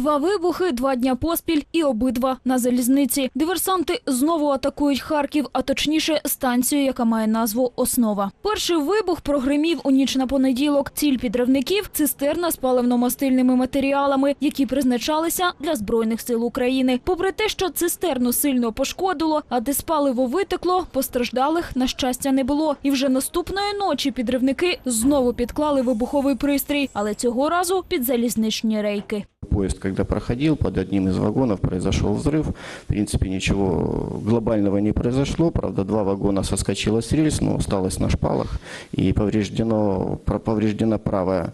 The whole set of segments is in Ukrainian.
Два вибухи, два дня поспіль і обидва на залізниці. Диверсанти знову атакують Харків, а точніше станцію, яка має назву Основа. Перший вибух прогримів у ніч на понеділок. Ціль підривників – цистерна з паливно-мастильними матеріалами, які призначалися для Збройних сил України. Попри те, що цистерну сильно пошкодило, а де паливо витекло, постраждалих, на щастя, не було. І вже наступної ночі підривники знову підклали вибуховий пристрій, але цього разу під залізничні рейки. Поезд, когда проходил, под одним из вагонов произошел взрыв. В принципе, ничего глобального не произошло. Правда, два вагона соскочило с рельс, но осталось на шпалах. И повреждено, повреждена правая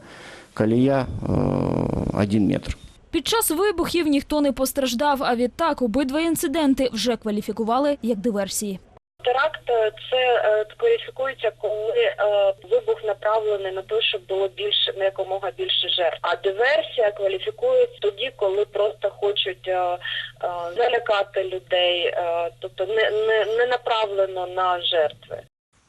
колея э, один метр. Під час вибухів ніхто не постраждав, а відтак обидва інциденти вже кваліфікували як диверсії. Теракт е, це е, кваліфікується, коли е, вибух направлений на те, щоб було більше на якомога більше жертв. А диверсія кваліфікується тоді, коли просто хочуть залякати людей, тобто не, не, не направлено на жертви.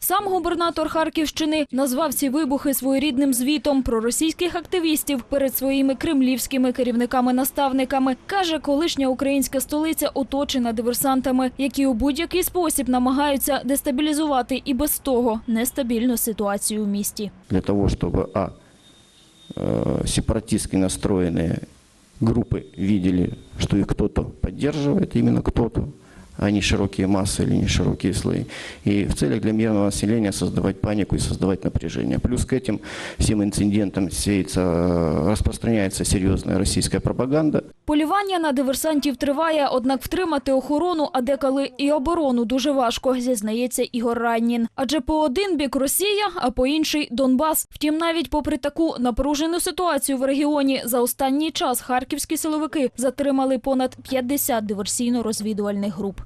Сам губернатор Харківщини назвав ці вибухи своєрідним звітом про російських активістів перед своїми кремлівськими керівниками-наставниками. Каже, колишня українська столиця оточена диверсантами, які у будь-який спосіб намагаються дестабілізувати і без того нестабільну ситуацію у місті. Для того, чтобы, а, э, сепаратистски настроенные группы видели, что их кто-то поддерживает, именно кто-то, а не широкие массы или не широкие слои. И в целях для мирного населения создавать панику и создавать напряжение. Плюс к этим всем инцидентам сеется, э, распространяется серьезная российская пропаганда. Полювання на диверсантів триває, однак втримати охорону, а деколи і оборону дуже важко, зізнається Ігор Раннін. Адже по один бік Росія, а по інший Донбас. Втім, навіть попри таку напружену ситуацію в регіоні, за останній час харківські силовики затримали понад 50 диверсійно-розвідувальних груп.